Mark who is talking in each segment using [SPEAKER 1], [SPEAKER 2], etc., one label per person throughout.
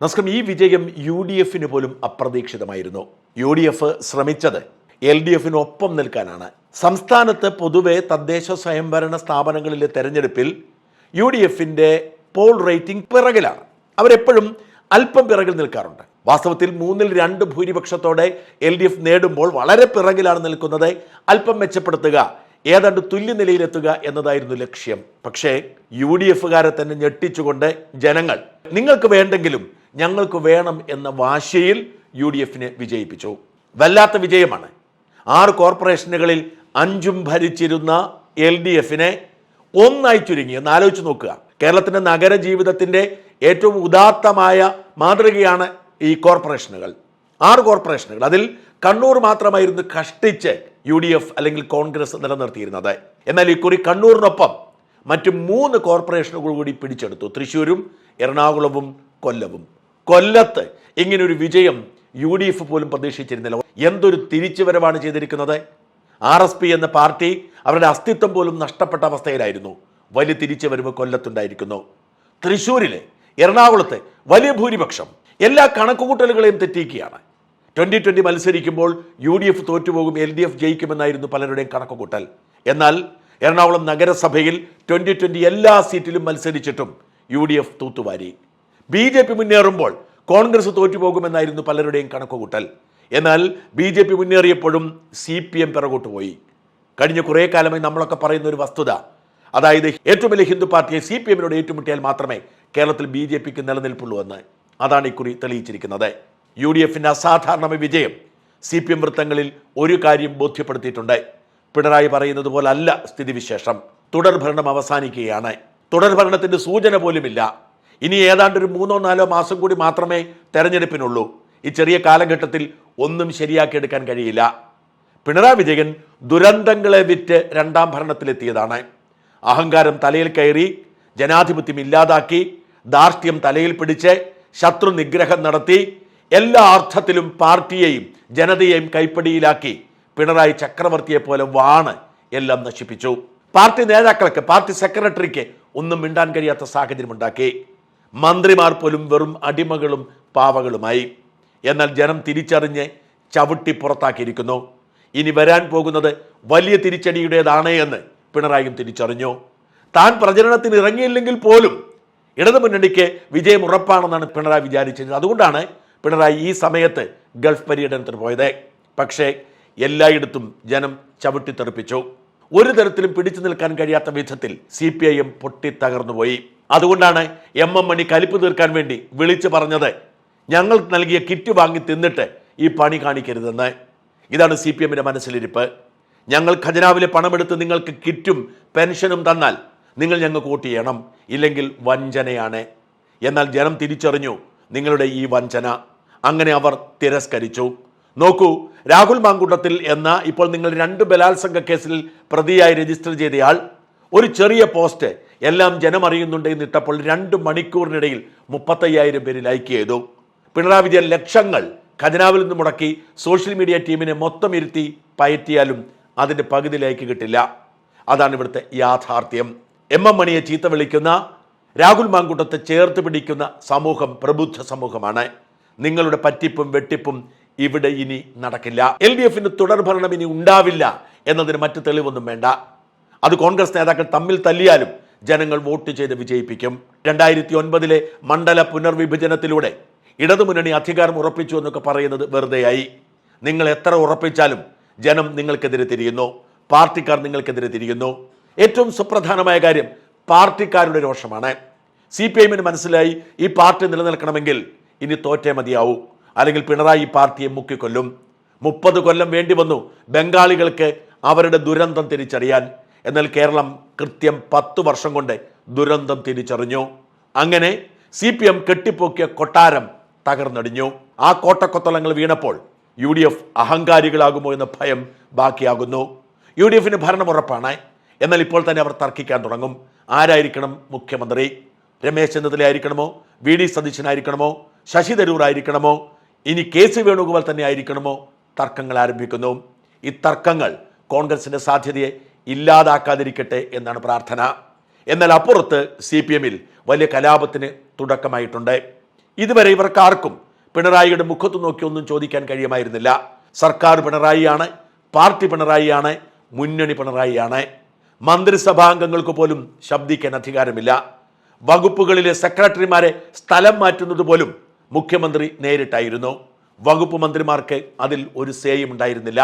[SPEAKER 1] നമസ്കാരം ഈ വിജയം യു ഡി എഫിന് പോലും അപ്രതീക്ഷിതമായിരുന്നു. യു ഡി എഫ് ശ്രമിച്ചത് എൽ ഡി എഫിനൊപ്പം നിൽക്കാനാണ്. സംസ്ഥാനത്ത് പൊതുവെ തദ്ദേശ സ്വയംഭരണ സ്ഥാപനങ്ങളിലെ തെരഞ്ഞെടുപ്പിൽ യു ഡി എഫിന്റെ പോൾ റേറ്റിംഗ് പിറകിലാണ്. അവരെപ്പോഴും അല്പം പിറകിൽ നിൽക്കാറുണ്ട്. വാസ്തവത്തിൽ മൂന്നിൽ രണ്ട് ഭൂരിപക്ഷത്തോടെ എൽ ഡി എഫ് നേടുമ്പോൾ വളരെ പിറകിലാണ് നിൽക്കുന്നത്. അല്പം മെച്ചപ്പെടുത്തുക ഏതാണ്ട് തുല്യനിലയിലെത്തുക എന്നതായിരുന്നു ലക്ഷ്യം. പക്ഷേ യു ഡി എഫുകാരെ തന്നെ ഞെട്ടിച്ചുകൊണ്ട് ജനങ്ങൾ നിങ്ങൾക്ക് വേണ്ടെങ്കിലും ഞങ്ങൾക്ക് വേണം എന്ന വാശിയിൽ യു ഡി എഫിനെ വിജയിപ്പിച്ചു. വല്ലാത്ത വിജയമാണ്. ആറ് കോർപ്പറേഷനുകളിൽ അഞ്ചും ഭരിച്ചിരുന്ന എൽ ഡി എഫിനെ ഒന്നായി ചുരുങ്ങി. എന്ന് ആലോചിച്ച് നോക്കുക. കേരളത്തിന്റെ നഗര ജീവിതത്തിന്റെ ഏറ്റവും ഉദാത്തമായ മാതൃകയാണ് ഈ കോർപ്പറേഷനുകൾ. ആറ് കോർപ്പറേഷനുകൾ. അതിൽ കണ്ണൂർ മാത്രമായിരുന്നു കഷ്ടിച്ച് യു ഡി എഫ് അല്ലെങ്കിൽ കോൺഗ്രസ് നിലനിർത്തിയിരുന്നത്. എന്നാൽ ഇക്കുറി കണ്ണൂരിനൊപ്പം മറ്റ് മൂന്ന് കോർപ്പറേഷനുകൾ കൂടി പിടിച്ചെടുത്തു. തൃശ്ശൂരും എറണാകുളവും കൊല്ലവും. കൊല്ലത്ത് ഇങ്ങനൊരു വിജയം യു ഡി എഫ് പോലും പ്രതീക്ഷിച്ചിരുന്നില്ല. എന്തൊരു തിരിച്ചുവരവാണ് ചെയ്തിരിക്കുന്നത്? ആർ എസ് പി എന്ന പാർട്ടി അവരുടെ അസ്തിത്വം പോലും നഷ്ടപ്പെട്ട അവസ്ഥയിലായിരുന്നു. വലിയ തിരിച്ചുവരവ് കൊല്ലത്തുണ്ടായിരിക്കുന്നു. തൃശ്ശൂരിലെ എറണാകുളത്തെ വലിയ ഭൂരിപക്ഷം എല്ലാ കണക്കുകൂട്ടലുകളെയും തെറ്റിക്കുകയാണ് ട്വന്റി ട്വന്റി മത്സരിക്കുമ്പോൾ യു ഡി എഫ് തോറ്റുപോകും എൽ ഡി എഫ് ജയിക്കുമെന്നായിരുന്നു പലരുടെയും കണക്കുകൂട്ടൽ. എന്നാൽ എറണാകുളം നഗരസഭയിൽ ട്വന്റി ട്വന്റി എല്ലാ സീറ്റിലും മത്സരിച്ചിട്ടും യു ഡി എഫ് തൂത്തുവാരി. ബി ജെ പി മുന്നേറുമ്പോൾ കോൺഗ്രസ് തോറ്റുപോകുമെന്നായിരുന്നു പലരുടെയും കണക്കുകൂട്ടൽ. എന്നാൽ ബി ജെ പി മുന്നേറിയപ്പോഴും സി പി എം പിറകോട്ട് പോയി കഴിഞ്ഞ കുറേ കാലമായി നമ്മളൊക്കെ പറയുന്ന ഒരു വസ്തുത. അതായത് ഏറ്റവും വലിയ ഹിന്ദു പാർട്ടിയെ സി പി എമ്മിനോട് ഏറ്റുമുട്ടിയാൽ മാത്രമേ കേരളത്തിൽ ബി ജെ പിക്ക് നിലനിൽപ്പുള്ളൂ എന്ന്. അതാണ് ഇക്കുറി തെളിയിച്ചിരിക്കുന്നത്. യു ഡി എഫിന്റെ അസാധാരണ വിജയം സി പി എം വൃത്തങ്ങളിൽ ഒരു കാര്യം ബോധ്യപ്പെടുത്തിയിട്ടുണ്ട്. പിണറായി പറയുന്നത് പോലല്ല സ്ഥിതിവിശേഷം. തുടർഭരണം അവസാനിക്കുകയാണ്. തുടർഭരണത്തിന്റെ സൂചന പോലുമില്ല. ഇനി ഏതാണ്ട് ഒരു മൂന്നോ നാലോ മാസം കൂടി മാത്രമേ തെരഞ്ഞെടുപ്പിനുള്ളൂ. ഈ ചെറിയ കാലഘട്ടത്തിൽ ഒന്നും ശരിയാക്കിയെടുക്കാൻ കഴിയില്ല. പിണറായി വിജയൻ ദുരന്തങ്ങളെ വിറ്റ് രണ്ടാം ഭരണത്തിലെത്തിയതാണ്. അഹങ്കാരം തലയിൽ കയറി ജനാധിപത്യം ഇല്ലാതാക്കി ധാർഷ്ട്യം തലയിൽ പിടിച്ച് ശത്രു നിഗ്രഹം നടത്തി എല്ലാ അർത്ഥത്തിലും പാർട്ടിയെയും ജനതയെയും കൈപ്പടിയിലാക്കി പിണറായി ചക്രവർത്തിയെ പോലെ വാണ് എല്ലാം നശിപ്പിച്ചു. പാർട്ടി നേതാക്കൾക്ക് പാർട്ടി സെക്രട്ടറിക്ക് ഒന്നും മിണ്ടാൻ കഴിയാത്ത സാഹചര്യം ഉണ്ടാക്കി മന്ത്രിമാർ പോലും വെറും അടിമകളും പാവകളുമായി. എന്നാൽ ജനം തിരിച്ചറിഞ്ഞ് ചവിട്ടി പുറത്താക്കിയിരിക്കുന്നു. ഇനി വരാൻ പോകുന്നത് വലിയ തിരിച്ചടിയുടേതാണ് എന്ന് പിണറായിയും തിരിച്ചറിഞ്ഞു. താൻ പ്രചരണത്തിന് ഇറങ്ങിയില്ലെങ്കിൽ പോലും ഇടതു മുന്നണിക്ക് വിജയം ഉറപ്പാണെന്നാണ് പിണറായി വിചാരിച്ചിരുന്നത്. അതുകൊണ്ടാണ് പിണറായി ഈ സമയത്ത് ഗൾഫ് പര്യടനത്തിന് പോയത്. പക്ഷേ എല്ലായിടത്തും ജനം ചവിട്ടിത്തെറിപ്പിച്ചു. ഒരു തരത്തിലും പിടിച്ചു നിൽക്കാൻ കഴിയാത്ത വിധത്തിൽ സി പി ഐ എം പൊട്ടിത്തകർന്നുപോയി. അതുകൊണ്ടാണ് എം എം മണി കലിപ്പ് തീർക്കാൻ വേണ്ടി വിളിച്ചു പറഞ്ഞത്. ഞങ്ങൾ നൽകിയ കിറ്റ് വാങ്ങി തിന്നിട്ട് ഈ പണി കാണിക്കരുതെന്ന്. ഇതാണ് സി പി എമ്മിന്റെ മനസ്സിലിരിപ്പ്. ഞങ്ങൾ ഖജനാവിലെ പണമെടുത്ത് നിങ്ങൾക്ക് കിറ്റും പെൻഷനും തന്നാൽ നിങ്ങൾ ഞങ്ങൾക്ക് വോട്ട് ചെയ്യണം. ഇല്ലെങ്കിൽ വഞ്ചനയാണ്. എന്നാൽ ജനം തിരിച്ചറിഞ്ഞു നിങ്ങളുടെ ഈ വഞ്ചന. അങ്ങനെ അവർ തിരസ്കരിച്ചു. നോക്കൂ രാഹുൽ മാങ്കുട്ടത്തിൽ എന്ന ഇപ്പോൾ നിങ്ങൾ രണ്ട് ബലാത്സംഗ കേസിൽ പ്രതിയായി രജിസ്റ്റർ ചെയ്തയാൾ ഒരു ചെറിയ പോസ്റ്റ് എല്ലാം ജനം അറിയുന്നുണ്ട് എന്നിട്ടപ്പോൾ രണ്ട് മണിക്കൂറിനിടയിൽ മുപ്പത്തയ്യായിരം പേര് ലൈക്ക് ചെയ്തു. പിണറായി വിജയൻ ലക്ഷങ്ങൾ ഖജനാവിൽ നിന്ന് മുടക്കി സോഷ്യൽ മീഡിയ ടീമിനെ മൊത്തം ഇരുത്തി പയറ്റിയാലും അതിന്റെ പകുതി ലൈക്ക് കിട്ടില്ല. അതാണ് ഇവിടുത്തെ യാഥാർത്ഥ്യം. എം എം മണിയെ ചീത്ത വിളിക്കുന്ന രാഹുൽ മാങ്കൂട്ടത്തെ ചേർത്ത് പിടിക്കുന്ന സമൂഹം പ്രബുദ്ധ സമൂഹമാണ്. നിങ്ങളുടെ പറ്റിപ്പും വെട്ടിപ്പും ഇവിടെ ഇനി നടക്കില്ല. എൽ ഡി എഫിന് തുടർ ഭരണം ഇനി ഉണ്ടാവില്ല എന്നതിന് മറ്റു തെളിവൊന്നും വേണ്ട. അത് കോൺഗ്രസ് നേതാക്കൾ തമ്മിൽ തല്ലിയാലും ജനങ്ങൾ വോട്ട് ചെയ്ത് വിജയിപ്പിക്കും. രണ്ടായിരത്തി ഒൻപതിലെ മണ്ഡല പുനർവിഭജനത്തിലൂടെ ഇടതുമുന്നണി അധികാരം ഉറപ്പിച്ചു എന്നൊക്കെ പറയുന്നത് വെറുതെയായി. നിങ്ങൾ എത്ര ഉറപ്പിച്ചാലും ജനം നിങ്ങൾക്കെതിരെ തിരിയുന്നു. പാർട്ടിക്കാർ നിങ്ങൾക്കെതിരെ തിരിയുന്നു. ഏറ്റവും സുപ്രധാനമായ കാര്യം പാർട്ടിക്കാരുടെ രോഷമാണ്. സി പി എമ്മിന് മനസ്സിലായി ഈ പാർട്ടി നിലനിൽക്കണമെങ്കിൽ ഇനി തോറ്റേ മതിയാവൂ. അല്ലെങ്കിൽ പിണറായി പാർട്ടിയെ മുക്കിക്കൊല്ലും. മുപ്പത് കൊല്ലം വേണ്ടി വന്നു ബംഗാളികൾക്ക് അവരുടെ ദുരന്തം തിരിച്ചറിയാൻ എന്നാൽ കേരളം കൃത്യം പത്ത് വർഷം കൊണ്ട് ദുരന്തം തിരിച്ചറിഞ്ഞു. അങ്ങനെ സി പി എം കെട്ടിപ്പോക്കിയ കൊട്ടാരം തകർന്നടിഞ്ഞു. ആ കോട്ടക്കൊത്തളങ്ങൾ വീണപ്പോൾ യു ഡി എഫ് അഹങ്കാരികളാകുമോ എന്ന ഭയം ബാക്കിയാകുന്നു. യു ഡി എഫിന് ഭരണം ഉറപ്പാണ്. എന്നാൽ ഇപ്പോൾ തന്നെ അവർ തർക്കിക്കാൻ തുടങ്ങും. ആരായിരിക്കണം മുഖ്യമന്ത്രി? രമേശ് ചെന്നിത്തല ആയിരിക്കണമോ വി ഡി സതീശനായിരിക്കണമോ? ശശി തരൂർ ആയിരിക്കണമോ ഇനി കെ സി വേണുഗോപാൽ തന്നെ ആയിരിക്കണമോ? തർക്കങ്ങൾ ആരംഭിക്കുന്നു. ഈ തർക്കങ്ങൾ കോൺഗ്രസിന്റെ സാധ്യതയെ ഇല്ലാതാക്കാതിരിക്കട്ടെ എന്നാണ് പ്രാർത്ഥന. എന്നാൽ അപ്പുറത്ത് സി പി എമ്മിൽ വലിയ കലാപത്തിന് തുടക്കമായിട്ടുണ്ട്. ഇതുവരെ ഇവർക്കാർക്കും പിണറായിയുടെ മുഖത്ത് നോക്കി ഒന്നും ചോദിക്കാൻ കഴിയുമായിരുന്നില്ല. സർക്കാർ പിണറായിയാണ് പാർട്ടി പിണറായിയാണ് മുന്നണി പിണറായിയാണ്. മന്ത്രിസഭാംഗങ്ങൾക്ക് പോലും ശബ്ദിക്കാൻ അധികാരമില്ല. വകുപ്പുകളിലെ സെക്രട്ടറിമാരെ സ്ഥലം മാറ്റുന്നത് പോലും മുഖ്യമന്ത്രി നേരിട്ടായിരുന്നു. വകുപ്പ് മന്ത്രിമാർക്ക് അതിൽ ഒരു സേയും ഉണ്ടായിരുന്നില്ല.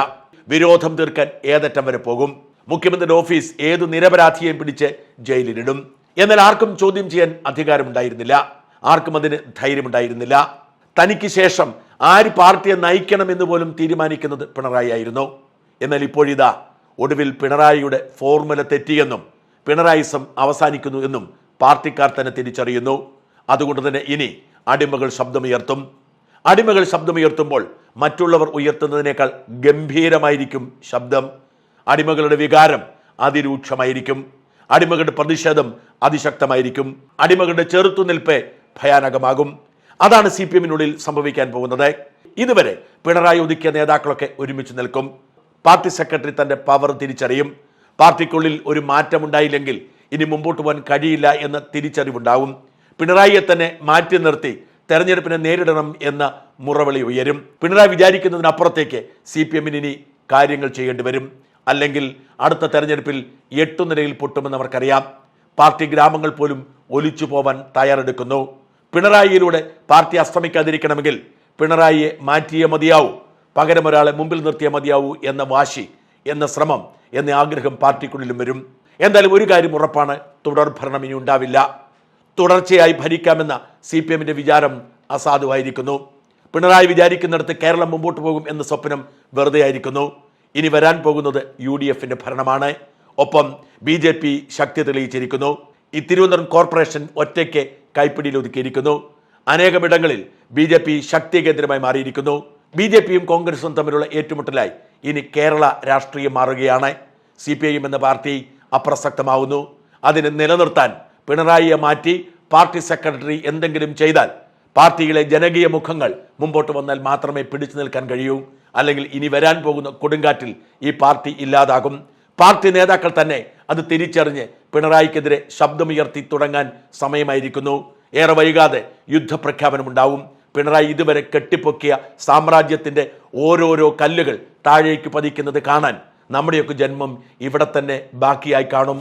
[SPEAKER 1] വിരോധം തീർക്കാൻ ഏതറ്റം വരെ പോകും. മുഖ്യമന്ത്രിയുടെ ഓഫീസ് ഏതു നിരപരാധിയെയും പിടിച്ച് ജയിലിലിടും. എന്നാൽ ആർക്കും ചോദ്യം ചെയ്യാൻ അധികാരമുണ്ടായിരുന്നില്ല. ആർക്കും അതിന് ധൈര്യമുണ്ടായിരുന്നില്ല. തനിക്ക് ശേഷം ആര് പാർട്ടിയെ നയിക്കണമെന്ന് പോലും തീരുമാനിക്കുന്നത് പിണറായി ആയിരുന്നു എന്നാൽ ഇപ്പോഴിതാ ഒടുവിൽ പിണറായിയുടെ ഫോർമുല തെറ്റിയെന്നും പിണറായിസം അവസാനിക്കുന്നു എന്നും പാർട്ടിക്കാർ തന്നെ തിരിച്ചറിയുന്നു. അതുകൊണ്ട് തന്നെ ഇനി അടിമകൾ ശബ്ദമുയർത്തും. അടിമകൾ ശബ്ദമുയർത്തുമ്പോൾ മറ്റുള്ളവർ ഉയർത്തുന്നതിനേക്കാൾ ഗംഭീരമായിരിക്കും ശബ്ദം. അടിമകളുടെ വികാരം അതിരൂക്ഷമായിരിക്കും. അടിമകളുടെ പ്രതിഷേധം അതിശക്തമായിരിക്കും. അടിമകളുടെ ചെറുത്തുനിൽപ്പ് ഭയാനകമാകും. അതാണ് സി പി എമ്മിനുള്ളിൽ സംഭവിക്കാൻ പോകുന്നത്. ഇതുവരെ പിണറായി ഒതുക്കിയ നേതാക്കളൊക്കെ ഒരുമിച്ച് നിൽക്കും. പാർട്ടി സെക്രട്ടറി തന്റെ പവർ തിരിച്ചറിയും. പാർട്ടിക്കുള്ളിൽ ഒരു മാറ്റമുണ്ടായില്ലെങ്കിൽ ഇനി മുമ്പോട്ട് പോകാൻ കഴിയില്ല എന്ന തിരിച്ചറിവുണ്ടാവും. പിണറായിയെ തന്നെ മാറ്റി നിർത്തി തെരഞ്ഞെടുപ്പിനെ നേരിടണം എന്ന മുറവിളി ഉയരും. പിണറായി വിചാരിക്കുന്നതിനപ്പുറത്തേക്ക് സി പി എമ്മിന് ഇനി കാര്യങ്ങൾ ചെയ്യേണ്ടി വരും. അല്ലെങ്കിൽ അടുത്ത തെരഞ്ഞെടുപ്പിൽ എട്ടു നിലയിൽ പൊട്ടുമെന്ന് അവർക്കറിയാം. പാർട്ടി ഗ്രാമങ്ങൾ പോലും ഒലിച്ചു പോവാൻ തയ്യാറെടുക്കുന്നു. പിണറായിയിലൂടെ പാർട്ടി അസ്തമിക്കാതിരിക്കണമെങ്കിൽ പിണറായിയെ മാറ്റിയേ മതിയാവൂ. പകരം ഒരാളെ മുമ്പിൽ നിർത്തിയേ മതിയാവൂ എന്ന വാശി എന്ന ശ്രമം എന്ന ആഗ്രഹം പാർട്ടിക്കുള്ളിലും വരും. എന്തായാലും ഒരു കാര്യം ഉറപ്പാണ് തുടർ ഭരണം ഇനി ഉണ്ടാവില്ല. തുടർച്ചയായി ഭരിക്കാമെന്ന സി പി എമ്മിന്റെ വിചാരം അസാധുവായിരിക്കുന്നു. പിണറായി വിചാരിക്കുന്നിടത്ത് കേരളം മുമ്പോട്ട് പോകും എന്ന സ്വപ്നം വെറുതെ ആയിരിക്കുന്നു ഇനി വരാൻ പോകുന്നത് യു ഡി എഫിന്റെ ഭരണമാണ്. ഒപ്പം ബി ജെ പി ശക്തി തെളിയിച്ചിരിക്കുന്നു. ഈ തിരുവനന്തപുരം കോർപ്പറേഷൻ ഒറ്റയ്ക്ക് കൈപ്പിടിയിൽ ഒതുക്കിയിരിക്കുന്നു. അനേകമിടങ്ങളിൽ ബി ജെ പി ശക്തി കേന്ദ്രമായി മാറിയിരിക്കുന്നു. ബി ജെ പിയും കോൺഗ്രസും തമ്മിലുള്ള ഏറ്റുമുട്ടലായി ഇനി കേരള രാഷ്ട്രീയം മാറുകയാണ്. സി പി ഐ എം എന്ന പാർട്ടി അപ്രസക്തമാവുന്നു. അതിനെ നിലനിർത്താൻ പിണറായിയെ മാറ്റി പാർട്ടി സെക്രട്ടറി എന്തെങ്കിലും ചെയ്താൽ പാർട്ടിയിലെ ജനകീയ മുഖങ്ങൾ മുമ്പോട്ട് വന്നാൽ മാത്രമേ പിടിച്ചു നിൽക്കാൻ കഴിയൂ. അല്ലെങ്കിൽ ഇനി വരാൻ പോകുന്ന കൊടുങ്കാറ്റിൽ ഈ പാർട്ടി ഇല്ലാതാകും. പാർട്ടി നേതാക്കൾ തന്നെ അത് തിരിച്ചറിഞ്ഞ് പിണറായിക്കെതിരെ ശബ്ദമുയർത്തി തുടങ്ങാൻ സമയമായിരിക്കുന്നു. ഏറെ വൈകാതെ യുദ്ധപ്രഖ്യാപനമുണ്ടാവും. പിണറായി ഇതുവരെ കെട്ടിപ്പൊക്കിയ സാമ്രാജ്യത്തിന്റെ ഓരോരോ കല്ലുകൾ താഴേക്ക് പതിക്കുന്നത് കാണാൻ നമ്മുടെയൊക്കെ ജന്മം ഇവിടെ തന്നെ ബാക്കിയായി കാണും.